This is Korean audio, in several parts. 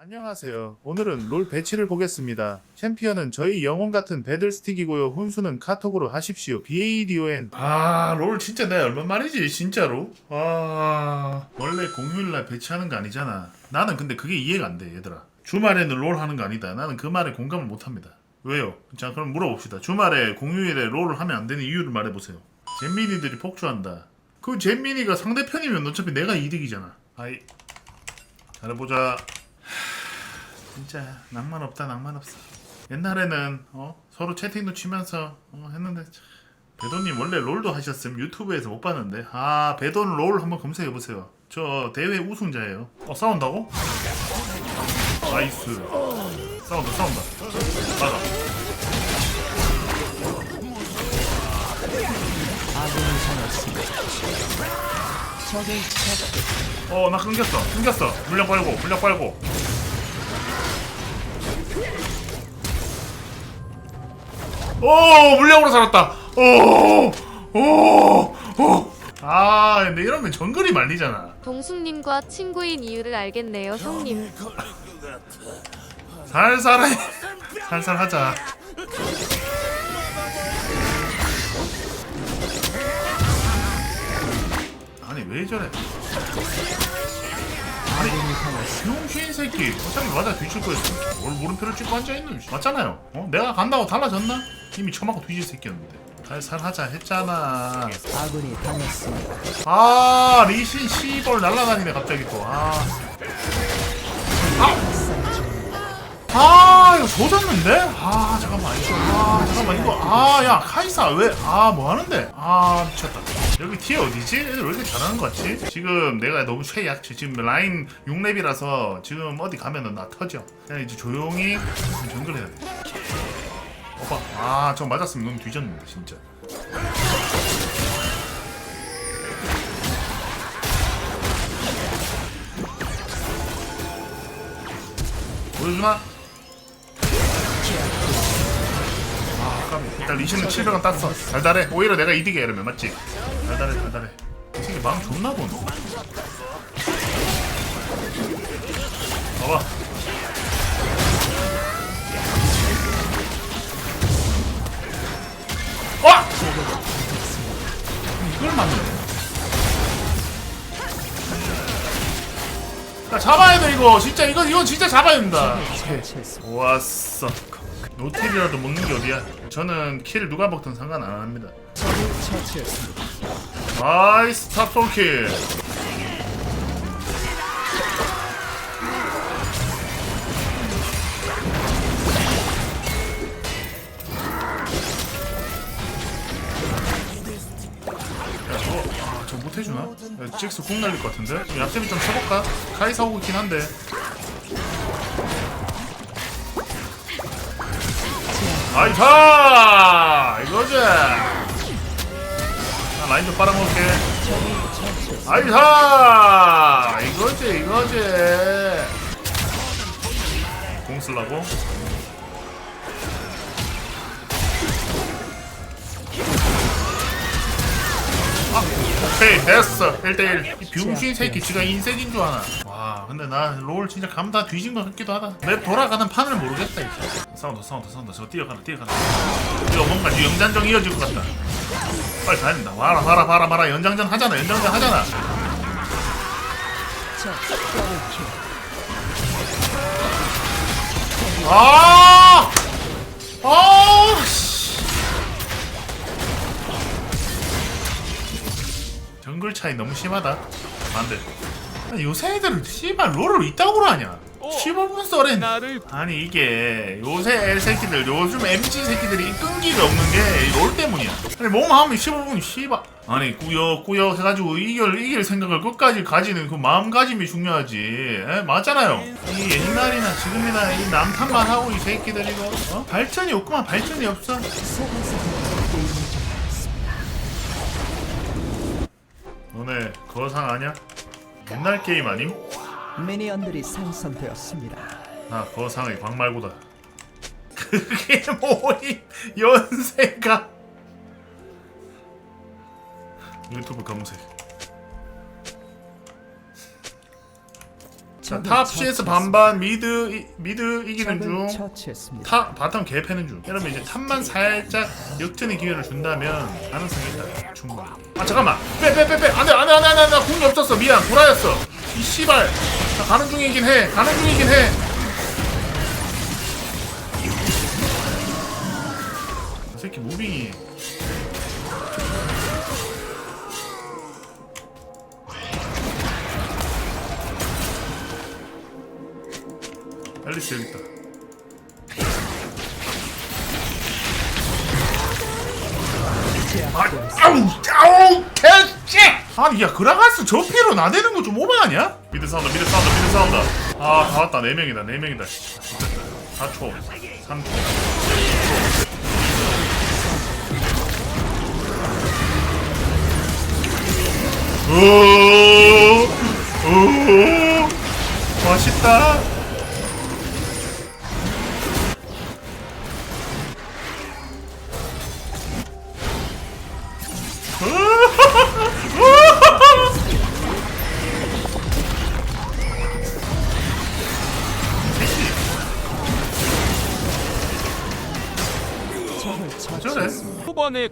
안녕하세요. 오늘은 롤 배치를 보겠습니다. 챔피언은 저희 영혼 같은 배들스틱이고요. 훈수는 카톡으로 하십시오. BADON. 아, 롤 진짜 내가 얼마 만이지, 진짜로? 아, 원래 공휴일날 배치하는 거 아니잖아. 나는 근데 그게 이해가 안 돼, 얘들아. 주말에는 롤 하는 거 아니다. 나는 그 말에 공감을 못 합니다. 왜요? 자, 그럼 물어봅시다. 주말에 공휴일에 롤을 하면 안 되는 이유를 말해보세요. 잼민이들이 폭주한다. 그 잼민이가 상대편이면 어차피 내가 이득이잖아. 아이, 잘해보자. 진짜 낭만 없다 낭만 없어. 옛날에는 어 서로 채팅도 치면서 어, 했는데 참. 배도님 원래 롤도 하셨음. 유튜브에서 못 봤는데. 아 배돈 롤 한번 검색해 보세요. 저 대회 우승자예요. 어 싸운다고? 나이스. 싸운다 싸운다. 맞아. 아군이 살았습니다. 적을 찾고 어나 끊겼어. 끊겼어. 물량 빨고 물량 빨고 오 물량으로 살았다. 오오오아 근데 이러면 정글이 말리잖아. 동숙님과 친구인 이유를 알겠네요, 형님. 살살 해. 살살 하자. 아니 왜 저래 당했습니다. 병신 새끼 어차피 맞아 뒤질 거였어 뭘 물음표를 찍고 앉아있는 맞잖아요 어? 내가 간다고 달라졌나? 이미 처맞고 뒤질 새끼였는데 살살하자 했잖아 아군이 당했습니다. 아 리신 시벌 날라다니네 갑자기 또아 아 이거 조졌는데? 아 잠깐만 이거 아 잠깐만 이거 아 야 카이사 왜 아 뭐하는데? 아 미쳤다 여기 티어 어디지? 애들 왜 이렇게 잘하는 거 같지? 지금 내가 너무 최약체 지금 라인 6렙이라서 지금 어디 가면은 나 터져 그냥 이제 조용히 정글 해야 돼 오빠 아저 맞았으면 너무 뒤졌는데 진짜 보여주나? 아, 깜 일단 리신은 700원 땄어. 달달해. 오히려 내가 이득이야, 이러면. 맞지? 달달해, 달달해. 이 새끼 마음 좋나 보네. 봐봐. 와! 이걸 맞네. 야, 잡아야 돼, 이거. 진짜, 이거, 이거 진짜 잡아야 된다. 왔어. 노틸이라도 먹는 게 어디야? 저는 킬 누가 먹든 상관 안 합니다. 처치했습니다. 나이스 탑솔킬. 야, 직스 공 날릴 것 같은데? 얍쌤이 좀 쳐볼까? 카이사 오고 있긴 한데. 아이차! 이거지! 나 라인 좀 빨아먹을게. 아이차! 이거지, 이거지. 공 쓰려고? 아, 오케이, 됐어. 1대1. 이 병신 새끼 지가 인색인 줄 아나. 와, 근데 나 롤 진짜 감 다 뒤진 것 같기도 하다. 내 돌아가는 판을 모르겠다, 이제. 싸운다, 싸운다, 싸운다. 저 뛰어가라, 뛰어가라. 이거 뭔가 연장전 이어질 것 같다. 빨리 가야 된다. 와라, 봐라, 봐라, 봐라. 연장전 하잖아, 연장전 하잖아. 아! 아! 씨. 정글 차이 너무 심하다. 안 돼. 요새 애들은 씨발 롤을 이따구로 하냐? 15분 썰엔 아니 이게 요새 애 새끼들 요즘 MG 새끼들이 끈기가 없는 게 롤 때문이야 아니 몸 하면 15분 씨발 아니 꾸역꾸역 해가지고 이길 이길 생각을 끝까지 가지는 그 마음가짐이 중요하지 에? 맞잖아요 이 옛날이나 지금이나 이 남탓만 하고 이 새끼들 이거 어? 발전이 없구만 발전이 없어 너네 거상 아냐? 옛날 게임 아님? 미니언들이 생성되었습니다. 아 거상의 광말고다 그게 뭐임 연세가 유튜브 검색 자, 탑 CS. 반반 미드 이, 미드 이기는 중. 처치했습니다. 탑 바텀 개패는 중. 이러면 이제 탑만 살짝 역전의 기회를 준다면 가능성이 있다. 충분히. 아 잠깐만. 빼 빼 빼 빼. 안돼 안돼 안돼 안돼 나 공이 없었어. 미안. 구라였어. 이 씨발. 나 가는 중이긴 해. 가는 중이긴 해. 이 새끼 무빙이. 여기 있다. 아니 야 그라가스 저 피로 나대는 거 좀 오버 아니야? 미드 사운드 미드 사운드 미드 사운드. 아다 왔다. 4명이다 4명이다. 4초 3초 오오. 맛있다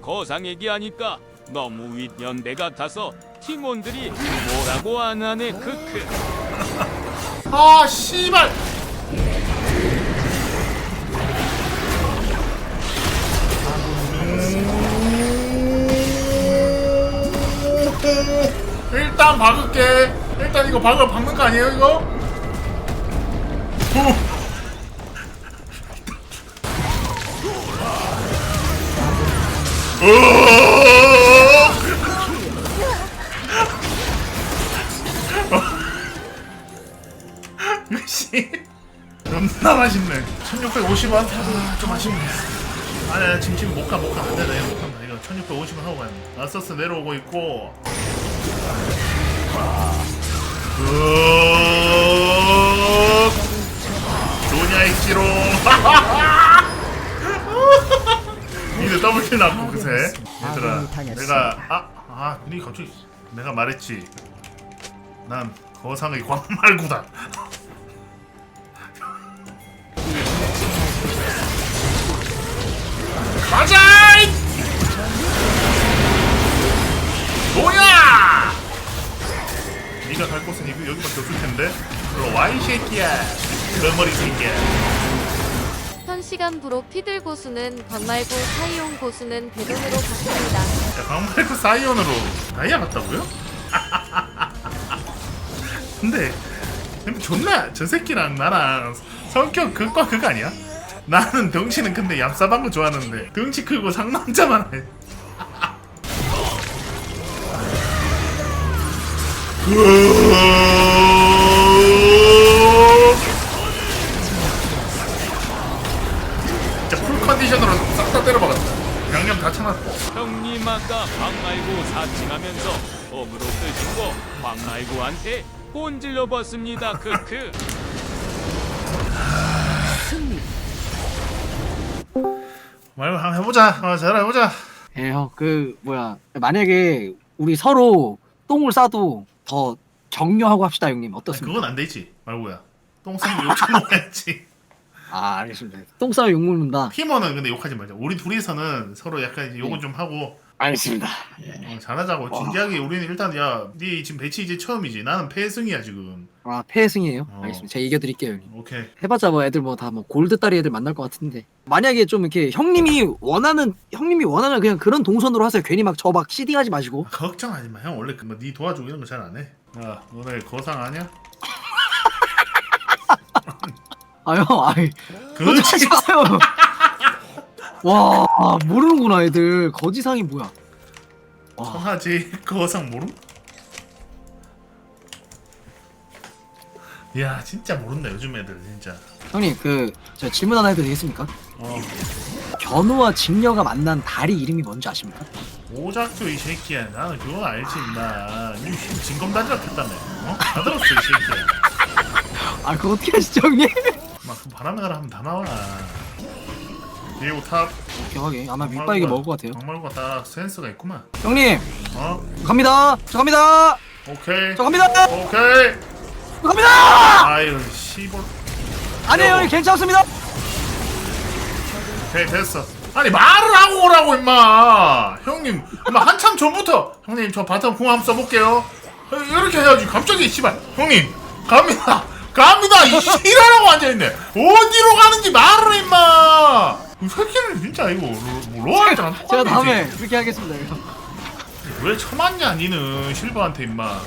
거상 얘기하니까 너무 윗연대 같아서 팀원들이 뭐라고 안 하네 크크 아 씨발 일단 박을게 일단 이거 박을 박는 거 아니에요 이거? 후. 역시 존나 맛있네. 1650원? 아, 좀 아쉽네. 아니 지금 지금 못가 못가. 나 이거 못한다. 이거 1650원 하고 가야 돼. 아서스 내려오고 있고. 굿 좋냐 익지로 니들 더블킬 났고 그새 얘들아. 내가 아아 니 갑자기 내가 말했지 난 거상의 광말구다 가자! 이! 뭐야! 네가 갈 곳은 여기, 여기밖에 없을 텐데. 들어와 이 새끼야. 그머리 새끼야. 현시간 부로 피들 고수는 광말고 사이온 고수는 배돈으로 바뀝니다. 야, 광말구 사이온으로 다이아 같다고요? 근데 존나 저 새끼랑 나랑 성격 극과 극 아니야? 나는 덩치는 근데 얍삽한 거 좋아하는데 덩치 크고 상남자만 해. 진 아까 광말고 사칭하면서 어그로 끄시고 광말고한테 꼰질러 봤습니다 크크 승리. 말고 한번 해보자. 어, 잘 해보자. 예, 형, 그 뭐야 만약에 우리 서로 똥을 싸도 더 격려하고 합시다, 형님. 어떻습니까? 그건 안 되지. 말고야. 똥 싸면 욕좀 먹어야지. 아, 알겠습니다. 똥 싸면 욕 먹는다. 피머는 근데 욕하지 말자. 우리 둘이서는 서로 약간 이제 욕은 좀 하고 알겠습니다. 어, 잘하자고. 진지하게 우리는 일단 야, 네 지금 배치 이제 처음이지. 나는 패승이야 지금. 아, 패승이에요. 어. 알겠습니다. 제가 이겨드릴게요, 형님. 오케이. 해봤자 뭐 애들 뭐 다 뭐 골드 딸이 애들 만날 것 같은데 만약에 좀 이렇게 형님이 원하는 형님이 원하는 그냥 그런 동선으로 하세요. 괜히 막 저 막 시딩 하지 마시고. 아, 걱정하지 마. 형 원래 그네 도와주고 이런 거 잘 안 해. 야, 너네 거상 아니야? 아, 형, 아이, 그렇지. 그렇지 마요. 와, 모르는구나 애들. 거지상이 뭐야? 와, 하지. 거상 모름? 야, 진짜 모른다 요즘 애들 진짜. 형님 그저 질문 하나 해도 되겠습니까? 어. 견우와 직녀가 만난 다리 이름이 뭔지 아십니까? 오작교 이 새끼야 나는 그건 알지 임마 니 진검단지락 했다며 어? 다 들었어 이 새끼야 아 그거 어떻게 아시죠 형님? 막그 바람에 가라 하면 다 나와 디에고 탑 기억하게 아마 밑바닥에 먹을 것 같아요. 정말과 딱 센스가 있구만. 형님! 어? 갑니다! 저 갑니다! 오케이. 저 갑니다! 오케이. 갑니다! 아유 씨볼 아니에요 괜찮습니다. 돼 됐어. 아니 말을 하고 오라고 임마. 형님 임마 한참 전부터 형님 저 바텀 궁 한번 써볼게요. 어, 이렇게 해야지 갑자기 씨발. 형님 갑니다. 갑니다. 이 씨라라고 앉아있네. 어디로 가는지 말을 해 임마 이 새끼는 진짜 이거 로아한테 안 제가 다음에 그렇게 하겠습니다 이거. 왜 처맞냐 니는 실버한테 임마.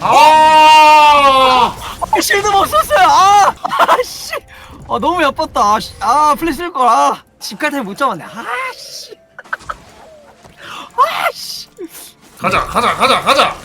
아 아, 실드 못 썼어요. 아! 아 씨. 아 너무 예뻤다. 아, 씨. 아 플레이 쓸걸. 아 집갈 때문에 못 잡았네. 아 씨. 아 씨. 가자 가자 가자 가자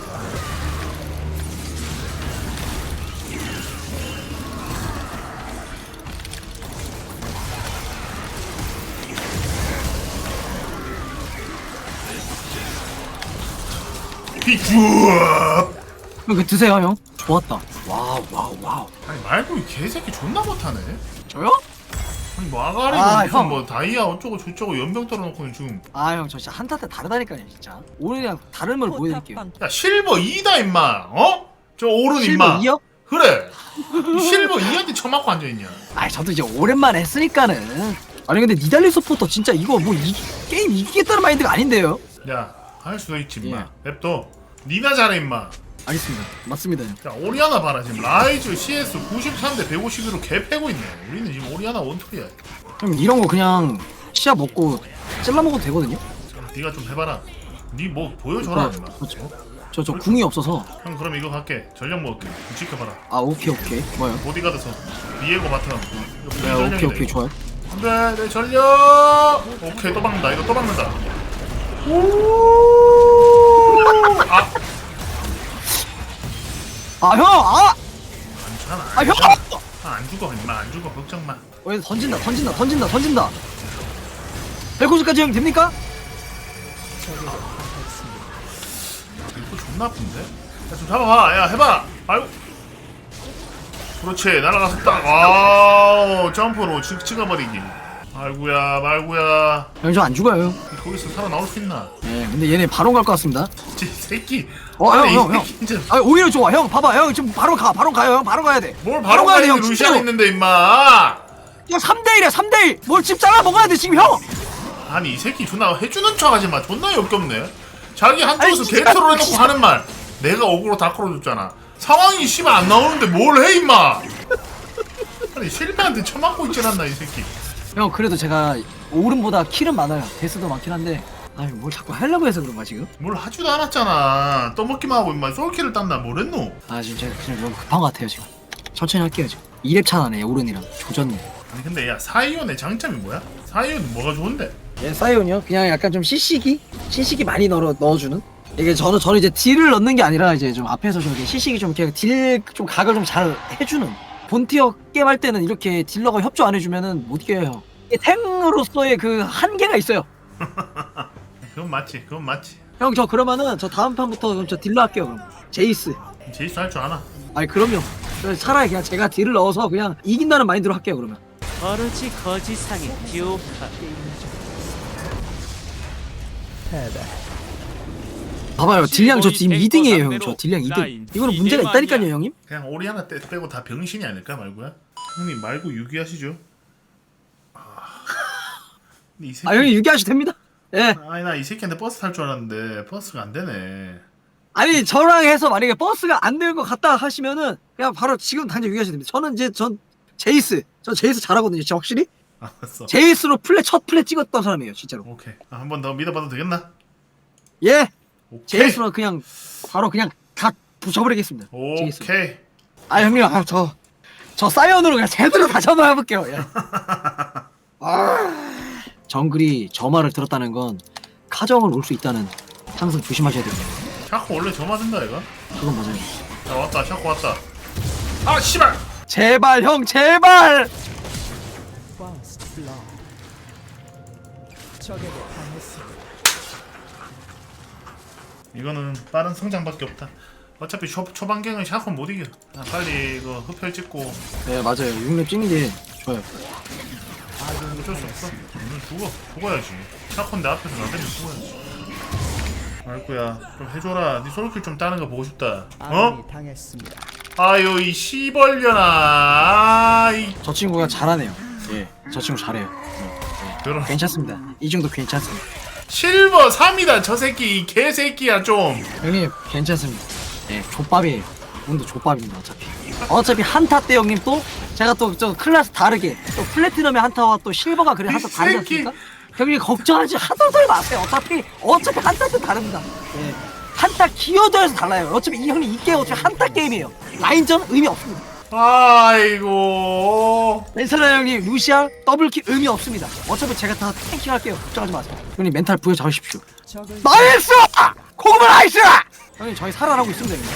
비주업 이거 드세요 형. 좋았다. 와우 와우 와우. 아니 말고 이 개새끼 존나 못하네. 저요? 아니 뭐 아가리 아, 무슨 형. 뭐 다이아 어쩌고 저쩌고 연병 떨어놓고는 지금. 아 형 저 진짜 한타 때 다르다니까요 진짜. 오늘 그냥 다른 걸 보여드릴게요. 야 실버 2다 임마. 어? 저 오른 실버 임마 2요? 그래. 이 실버 2한테 처맞고 앉아있냐. 아 저도 이제 오랜만에 했으니까는. 아니 근데 니달리 서포터 진짜 이거 뭐 이, 게임 이기겠다는 마인드가 아닌데요? 야 할 수도 있지 임마. 예. 맵도. 니나 잘해 임마. 알겠습니다. 맞습니다. 형야 오리아나 봐라 지금. 라이즈 CS 93대 151로 개 패고 있네. 우리는 지금 오리아나 원툴이야. 형 이런 거 그냥 시야 먹고 찔러 먹어도 되거든요? 네가 좀 해봐라. 니 뭐 보여줘라 네, 임마. 그렇죠. 저 저 궁이 없어서. 형 그럼 이거 갈게. 전력 먹을게. 좀 지켜봐라. 아 오케이 오케이. 뭐요? 보디가드 선. 비에고 바텀. 이거 네 전력이다, 오케이 오케이. 이거. 좋아요. 안돼 내 전력! 오케이 또 박는다. 이거 또 박는다 아! 아 형! 아! 괜찮아. 아 형! 아, 안 죽어 임마. 안 죽어. 걱정 마. 어, 얘 던진다 던진다 던진다 던진다. 190까지 형 됩니까? 이거 존나 아픈데? 야 좀 잡아봐. 야 해봐. 아유. 그렇지. 날아가서 딱. 와우 점프로 치, 찍어버리기 말구야 형저안 죽어요. 형 거기서 살아나올 수 있나? 네, 근데 얘네 바로 갈 것 같습니다. 이 새끼. 어, 형, 이 형, 새끼 진짜. 아 오히려 좋아. 형 봐봐. 형 지금 바로 가 바로 가요. 형 바로 가야 돼형 뭘 바로 가야 돼형 루시안 있는데 임마. 3대1이야 3대1 뭘집 잘라 먹어야 돼 지금 형. 아니 이 새끼 존나 해주는 척 하지 마. 존나 역겹네. 자기 한쪽에서 해놓고 진짜. 하는 말. 내가 억울로 다 끌어줬잖아. 상황이 씨발 안 나오는데 뭘 해 임마. 아니 실패한테 처맞고 있진 않나 이 새끼 형 그래도 제가 오른보다 킬은 많아요 데스도 많긴 한데 아니 뭘 자꾸 하려고 해서 그런가 지금? 뭘 하지도 않았잖아 떠먹기만 하고 임마 솔킬을 땄나 뭐랬노 아 지금 제가 그냥 너무 급한 것 같아요 지금 천천히 할게요 지금 2렙 차나네 오른이랑 조졌네 아니 근데 야 사이온의 장점이 뭐야? 사이온 뭐가 좋은데? 예, 사이온이요? 그냥 약간 좀 CC기? CC기 많이 넣어, 넣어주는? 이게 저는, 저는 이제 딜을 넣는 게 아니라 이제 좀 앞에서 좀 이렇게 CC기 좀 이렇게 딜 좀 각을 좀 잘 해주는. 본티어 게임 할 때는 이렇게 딜러가 협조 안 해주면은 못 이겨요. 이게 탱으로서의 그 한계가 있어요. 그건 맞지 그건 맞지 형, 저 그러면은 저 다음 판부터 그럼 저 딜러 할게요, 그럼. 제이스. 제이스 할 줄 아나 아니, 그럼요. 저 차라리 그냥 제가 딜을 넣어서 그냥 이긴다는 마인드로 할게요, 그러면. 버르지 거지상의 패배. 봐봐요, 딜량 저 지금 실버이 2등이에요, 형. 저 딜량 2등. 라인 이거는 문제가 있다니까요. 형님? 그냥 오리 하나 떼, 빼고 다 병신이 아닐까 말고야? 형님 말고 유기하시죠 아... 근데 이 새끼 아, 형님 유기하셔도 됩니다. 예. 아니 나 이 새끼한테 버스 탈 줄 알았는데 버스가 안 되네 아니 저랑 해서 만약에 버스가 안될것 같다 하시면은 그냥 바로 지금 당장 유기하셔도 됩니다. 저는 이제 전 제이스, 저 제이스 잘하거든요. 진짜 확실히 알았어 제이스로 플레 첫 플레 찍었던 사람이에요, 진짜로. 오케이 아, 한번 더 믿어봐도 되겠나? 예, 제이스로 그냥 바로 그냥 다 부셔버리겠습니다. 제이스. 오케이 아 형님, 아, 저, 저 사이언으로 그냥 제대로 다시 한번 해볼게요. 예. 아, 정글이 저 말을 들었다는 건 카정을 올 수 있다는 항상 조심하셔야 됩니다. 샤코 원래 저 맞은다 얘가? 그건 맞아요. 자 왔다 샤코 왔다 아 씨발 제발 형, 제발. Blood 당했습니다. 이거는 빠른 성장밖에 없다. 어차피 초, 초반경은 샤코 못 이겨. 아, 빨리 이거 흡혈 찍고. 네 맞아요. 6렙 찍는 게 좋아요. 어쩔 수 없어. 오늘 죽어 죽어야지. 샤코인데 앞에서 나대면 죽어야지. 아이쿠야 좀 해줘라. 네 솔킬 좀 따는 거 보고 싶다. 어? 아군이 당했습니다. 아유 이 시벌려나. 아이. 저 친구가 잘하네요. 예저 친구 잘해요. 그런 괜찮습니다. 이 정도 괜찮습니다 실버 3이다 저 새끼 이 개새끼야 좀. 형님 괜찮습니다. 예 족밥이에요. 운도 족밥입니다 어차피. 어차피 한타 때 형님 또 제가 또저 클래스 다르게 또 플래티넘의 한타와 또 실버가 그래 한타 이 다르지 새끼. 않습니까? 형님 걱정하지 하더들 마세요. 어차피 어차피 한타 때 다릅니다. 예 한타 기어도에서 달라요. 어차피 이 형님 이게 어차피 한타 게임이에요. 라인전 의미 없습니다 아이고. 렌슬라 형님 루시안 더블킬 의미 없습니다. 어차피 제가 다 탱킹 할게요. 걱정하지 마세요. 형님 멘탈 부여 잡으십시오. 적을 나이스! 고구마 나이스! 형님 저희 살아나고 있습니다. 형님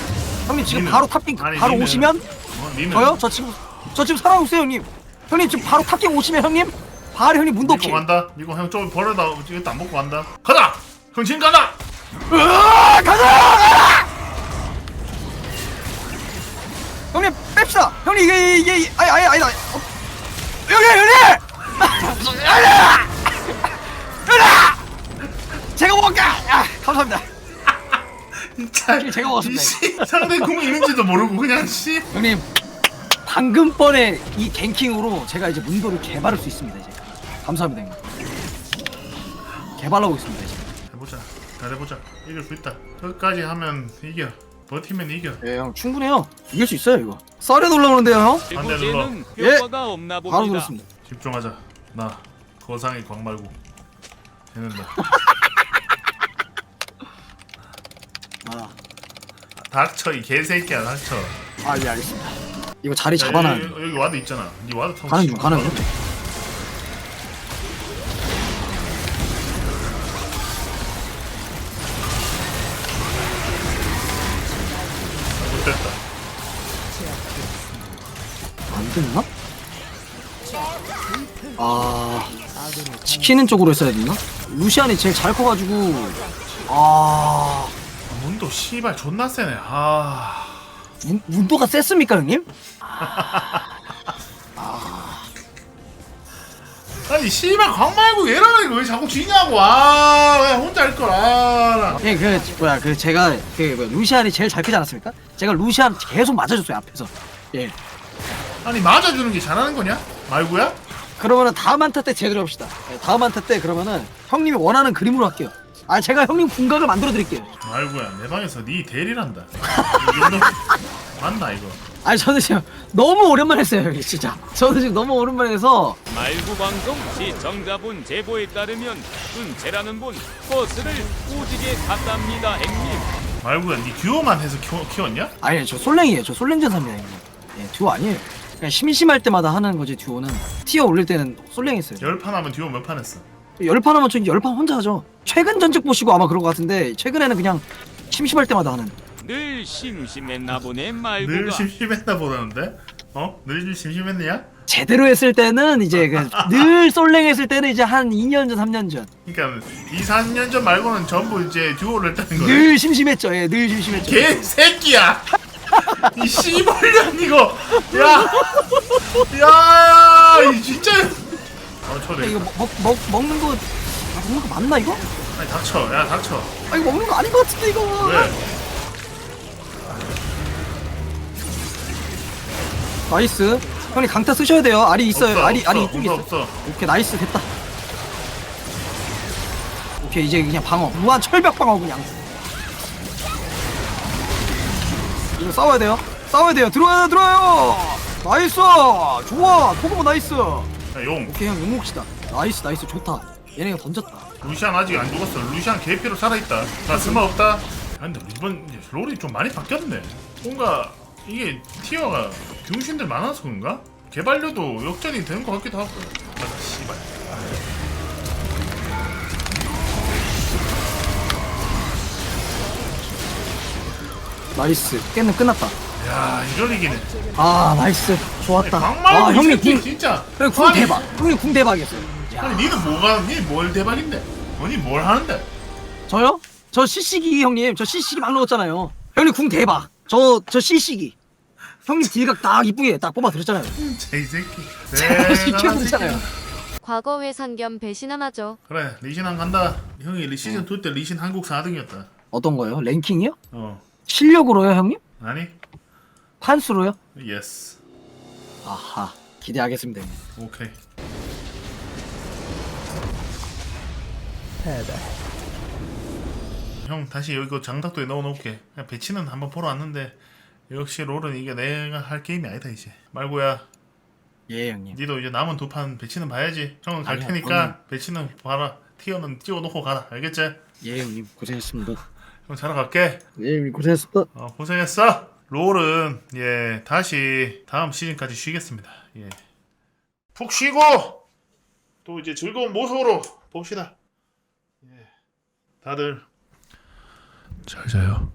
형님 지금 바로 아니, 바로 오시면 어, 저요? 저 지금 저 지금 살아나고 있어요 형님. 형님 지금 바로 탑킹 오시면 형님? 바로 형님 문도킹 간다. 믿고 형좀 버려다 이것도 안 먹고 간다. 가자! 형 지금 가자! 으아, 가자! 가자! 형님 뺍시다. 형님 이게 이게 이게- 아니 아니 아니 아니 어, 형님 형님! 형님! 형님 제가 먹을게! 아, 감사합니다. 진짜 제가 먹었습니다, 이 씨, 상대 궁 있는지도 모르고 그냥 씨. 형님 방금 번에 이 갱킹으로 제가 이제 문도를 개발할 수 있습니다 이제. 감사합니다 형님. 개발하고 있습니다 이제. 해보자. 잘해보자. 이길 수 있다. 끝까지 하면 이겨 버티면 이겨. 예 형 충분해요. 이길 수 있어요 이거. 썰에 놀라오는데요 형? 반대 일고제는 예. 효과가 없나 바로 봅니다. 눌렀습니다. 집중하자. 나 거상의 광 말고. 되는다 아, 닥쳐 이 개새끼야 닥쳐. 아, 예, 알겠습니다. 이거 자리 야, 잡아놔. 여기, 여기 와드 있잖아. 니 와드 타고 가는 중, 가는 중. 못됐 됐나? 아, 지키는 쪽으로 했어야 됐나? 루시안이 제일 잘 커가지고, 아, 문도 씨발 존나 세네 아 문, 문도가 셌습니까, 형님? 아니 씨발 광 말고 얘랑 왜 자꾸 지냐고 아왜 혼자 할 걸 아 예, 그, 뭐야, 그, 제가, 그, 뭐야, 루시안이 제일 잘 크지 않았습니까? 제가 루시안 계속 맞아줬어요, 앞에서. 예. 아니 맞아주는 게 잘하는 거냐? 말고야? 그러면은 다음 한타 때 제대로 합시다. 예, 다음 한타 때 그러면은 형님이 원하는 그림으로 할게요. 아, 제가 형님 궁각을 만들어 드릴게요. 말고야 내 방에서 네 대리란다 이 정도 맞나 이거 아니 저는 지금 너무 오랜만에 했어요 형님 진짜 저는 지금 너무 오랜만에 해서 말구 방송 시청자분 제보에 따르면 은채라는 분 버스를 오지게 탔답니다, 행님. 말고야 네 듀오만 해서 키워, 키웠냐? 아니 저 솔랭이에요 저 솔랭 전사입니다 형님 예, 듀오 아니에요 그냥 심심할 때마다 하는 거지 듀오는 티어 올릴 때는 솔랭 했어요 열판 하면 듀오 몇 판 했어? 열판 하면 저 열판 혼자 하죠 최근 전적 보시고 아마 그런 것 같은데 최근에는 그냥 심심할 때마다 하는 늘 심심했나 보네 늘 말구가. 심심했나 보다는데? 어? 늘 심심했냐? 제대로 했을 때는 이제 그 늘 솔랭 했을 때는 이제 한 2년 전 3년 전늘 그러니까 2, 3년 전 말고는 전부 이제 듀오를 했다는 거네 심심했죠 예늘 심심했죠 개새끼야! 이 씨발년 이거! 야! 야! 이 진짜! 어 야, 초대 이거 먹, 먹, 먹는 거 아, 먹는 거 맞나 이거? 아니 닥쳐. 야 닥쳐. 아 이거 먹는 거 아닌 것 같은데 이거. 왜? 나이스. 형님 강타 쓰셔야 돼요. 알이 있어요. 없어, 알이 없어, 알이 이쪽에 있어 없어 없어. 오케이 나이스. 됐다. 오케이 이제 그냥 방어. 무한 철벽 방어 그냥 이거 싸워야 돼요? 싸워야 돼요. 들어와요 들어와요! 나이스! 좋아! 포그모 나이스! 야용. 오케이 형 욕먹시다. 나이스 나이스. 좋다. 얘네가 던졌다. 루시안 아직 안 죽었어. 루시안 개피로 살아있다. 나 스마 없다. 아, 근데 이번 롤이 좀 많이 바뀌었네. 뭔가 이게 티어가 병신들 많아서 그런가? 개발료도 역전이 되는 것 같기도 하고. 아 씨발 나이스. 게임 끝났다. 야 이걸 이기네. 아 나이스. 좋았다. 아이 형님 궁 진짜. 형님 궁 아니, 대박. 형님 궁 대박이었어요. 아니 니는 뭐가? 니 뭘 대박인데? 아니 뭘 하는데? 저요? 저 CC기 형님 저 CC기 막 넣었잖아요. 형님 궁 대박. 저저 CC기 형님 딜각 딱 이쁘게 딱 뽑아드렸잖아요. 제 새끼. 제가 시켜드렸잖아요. 새끼야. 과거 회상 겸 배신하나죠. 그래 리신 한 간다. 형이 리 시즌 2때 리신 한국 4등이었다. 어떤 거요? 랭킹이요? 어 실력으로요 형님? 아니. 판수로요? 예스 아하 기대하겠습니다 형님. 오케이. 형 다시 여기 그 장작도에 넣어놓을게. 그냥 배치는 한번 보러 왔는데 역시 롤은 이게 내가 할 게임이 아니다 이제. 말고야. 예 형님. 니도 이제 남은 두 판 배치는 봐야지. 형은 갈 아니요, 테니까 배치는 봐라. 티어는 찍어놓고 가라. 알겠지? 예 형님. 고생했습니다 형 자러 갈게. 예 형님 고생했습니다. 어, 고생했어. 롤은 예 다시 다음 시즌까지 쉬겠습니다. 예 푹 쉬고 또 이제 즐거운 모습으로 봅시다. 예. 다들. 잘 자요